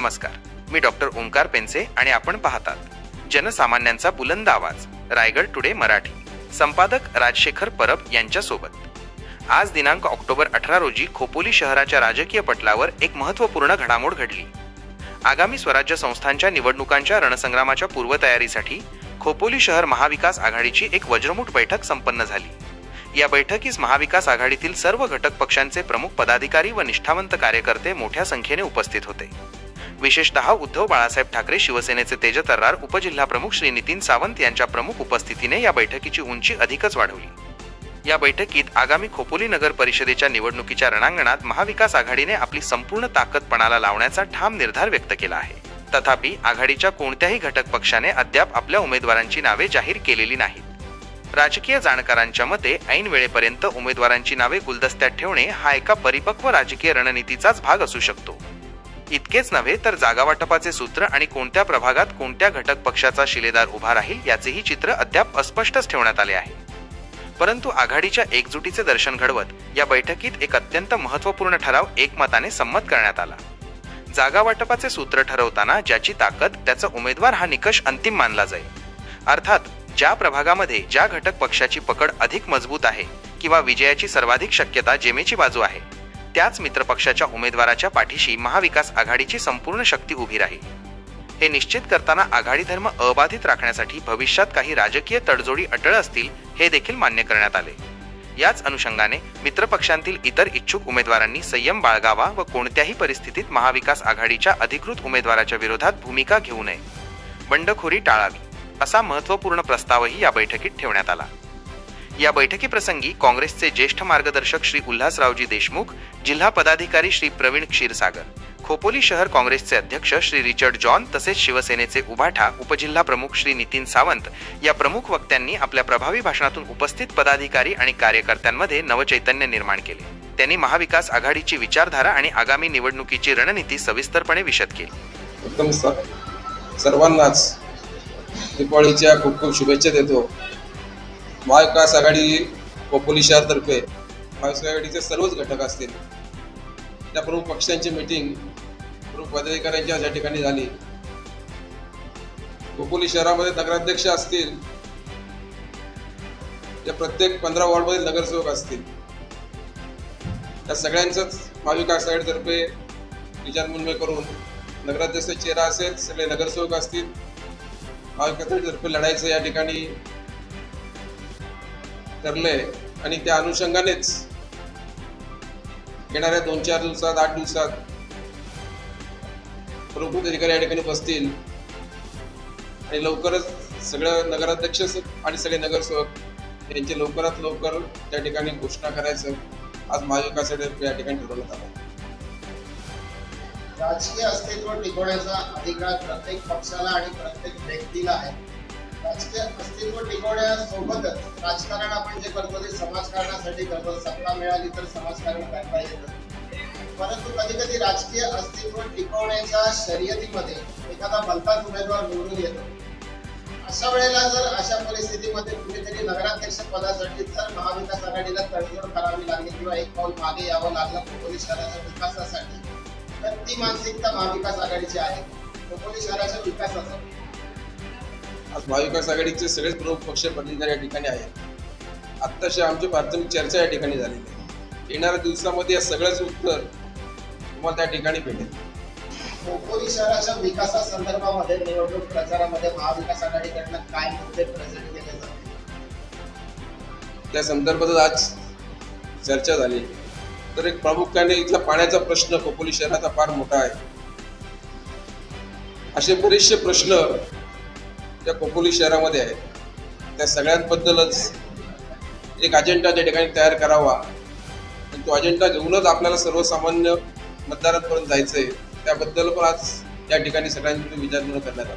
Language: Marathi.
नमस्कार. मी डॉक्टर ओंकार पेंसे आणि आपण पाहतात जनसामान्यांचा बुलंद आवाज रायगड टुडे मराठी. संपादक राजशेखर परब यांच्यासोबत. आज दिनांक ऑक्टोबर अठरा रोजी खोपोली शहराच्या राजकीय पटलावर एक महत्त्वपूर्ण घडामोड घडली. आगामी स्वराज्य संस्थांच्या निवडणुकांच्या रणसंग्रामाच्या पूर्वतयारीसाठी खोपोली शहर महाविकास आघाडीची एक वज्रमूठ बैठक संपन्न झाली. या बैठकीस महाविकास आघाडीतील सर्व घटक पक्षांचे प्रमुख पदाधिकारी व निष्ठावंत कार्यकर्ते मोठ्या संख्येने उपस्थित होते. विशेषतः उद्धव बाळासाहेब ठाकरे शिवसेनेचे तेजतर्रार उपजिल्हाप्रमुख श्री नितीन सावंत यांच्या प्रमुख उपस्थितीने या बैठकीची उंची अधिकच वाढवली. या बैठकीत आगामी खोपोली नगर परिषदेच्या निवडणुकीच्या रणांगणात महाविकास आघाडीने आपली संपूर्ण ताकद पणाला लावण्याचा ठाम निर्धार व्यक्त केला आहे. तथापि आघाडीच्या कोणत्याही घटक पक्षाने अद्याप आपल्या उमेदवारांची नावे जाहीर केलेली नाहीत. राजकीय जाणकारांच्या मते ऐन वेळेपर्यंत उमेदवारांची नावे गुलदस्त्यात ठेवणे हा एका परिपक्व राजकीय रणनीतीचाच भाग असू शकतो. इतकेच नव्हे तर जागावाटपाचे सूत्र आणि कोणत्या प्रभागात कोणत्या घटक पक्षाचा शिलेदार उभा राहील याचेही चित्र अद्याप अस्पष्टच ठेवण्यात आले आहे. परंतु आघाडीच्या एकजुटीचे दर्शन घडवत या बैठकीत एक अत्यंत महत्त्वपूर्ण ठराव एकमताने संमत करण्यात आला. जागावाटपाचे सूत्र ठरवताना ज्याची ताकद त्याचा उमेदवार हा निकष अंतिम मानला जाईल. अर्थात ज्या प्रभागामध्ये ज्या घटक पक्षाची पकड अधिक मजबूत आहे किंवा विजयाची सर्वाधिक शक्यता जेमेची बाजू आहे त्याच मित्रपक्षाच्या उमेदवाराच्या पाठीशी महाविकास आघाडीची संपूर्ण शक्ती उभी राहील. हे निश्चित करताना आघाडी धर्म अबाधित राखण्यासाठी भविष्यात काही राजकीय तडजोडी अटळ असतील हे देखील मान्य करण्यात आले. याच अनुषंगाने मित्रपक्षांतील इतर इच्छुक उमेदवारांनी संयम बाळगावा व कोणत्याही परिस्थितीत महाविकास आघाडीच्या अधिकृत उमेदवाराच्या विरोधात भूमिका घेऊ नये. बंडखोरी टाळावी असा महत्त्वपूर्ण प्रस्तावही या बैठकीत ठेवण्यात आला. या बैठकीप्रसंगी काँग्रेसचे ज्येष्ठ मार्गदर्शक श्री उल्हासरावजी देशमुख जिल्हा पदाधिकारी श्री प्रवीण क्षीरसागर खोपोली शहर काँग्रेसचे अध्यक्ष श्री रिचर्ड जॉन तसेच शिवसेनेचे उभाठा उपजिल्हा प्रमुख श्री नितीन सावंत या प्रमुख वक्त्यांनी आपल्या प्रभावी भाषणातून उपस्थित पदाधिकारी आणि कार्यकर्त्यांमध्ये नवचैतन्य निर्माण केले. त्यांनी महाविकास आघाडीची विचारधारा आणि आगामी निवडणुकीची रणनीती सविस्तरपणे विशद केली. एकदम सर्वांनाच दीपावळीच्या खूप खूप शुभेच्छा देतो. महाविकास आघाडी खोपोली शहरतर्फे महाविकास आघाडीचे सर्वच घटक असतील. त्या प्रमुख पक्षांची मीटिंग प्रमुख पदाधिकाऱ्यांच्या या ठिकाणी झाली. खोपोली शहरामध्ये नगराध्यक्ष असतील. त्या प्रत्येक पंधरा वॉर्डमधील नगरसेवक असतील. त्या सगळ्यांचंच महाविकास आघाडीतर्फे विचारविनिमय करून नगराध्यक्ष चेहरा असेल सगळे नगरसेवक असतील. महाविकास आघाडीतर्फे लढायचं या ठिकाणी ठरलंय आणि त्या अनुषंगानेच येणाऱ्या दोन चार दिवसात आठ दिवसात प्रमुख अधिकारी या ठिकाणी बसतील आणि लवकरच सगळं नगराध्यक्ष आणि सगळे नगरसेवक यांची लवकरात लवकर त्या ठिकाणी घोषणा करायचं आज महाविकास आघाडी या ठिकाणी ठरवण्यात आलं. राजकीय अस्तित्व टिकवण्याचा अधिकार प्रत्येक पक्षाला आणि प्रत्येक व्यक्तीला आहे. राजकीय अस्तित्व टिकवण्यासोबतच राजकारण आपण जे करतो ते समाजकारणासाठी करतो. सत्ता मिळाली तर समाजकारण करता येतं परंतु कधी कधी राजकीय अस्तित्व टिकवण्याच्या शर्यतीमध्ये एखादा भलताच उमेदवार निवडून येतो. अशा वेळेला जर अशा परिस्थितीमध्ये कुठेतरी नगराध्यक्ष पदासाठी जर महाविकास आघाडीला तडजोड करावी लागली किंवा एक पाऊल मागे यावं लागलं खोपोली शहराच्या विकासासाठी. तर ती मानसिकता महाविकास आघाडीची आहे. खोपोली शहराच्या विकासासाठी. आज महाविकास आघाडीचे सगळेच प्रमुख पक्ष पदाधिकारी या ठिकाणी आहेत. आत्ताशी आमची प्राथमिक चर्चा या ठिकाणी झालेली आहे. येणाऱ्या दिवसामध्ये या सगळ्याच उत्तर तुम्हाला त्या ठिकाणी भेटेल. शहराच्या विकासासंदर्भामध्ये निवडणूक प्रचारामध्ये महाविकास आघाडीकडनं काय मुद्दे प्रेझेंट केले जातात त्या संदर्भातच आज चर्चा झाली. तर एक प्रामुख्याने इथला पाण्याचा प्रश्न खोपोली शहराचा फार मोठा आहे. असे बरेचसे प्रश्न त्या खोपोली शहरामध्ये आहेत. त्या सगळ्यांबद्दलच एक अजेंडा त्या ठिकाणी तयार करावा. आणि तो अजेंडा घेऊनच आपल्याला सर्वसामान्य मतदारांपर्यंत जायचंय. त्याबद्दल पण आज या ठिकाणी सगळ्यांनी विचार करण्यात आला.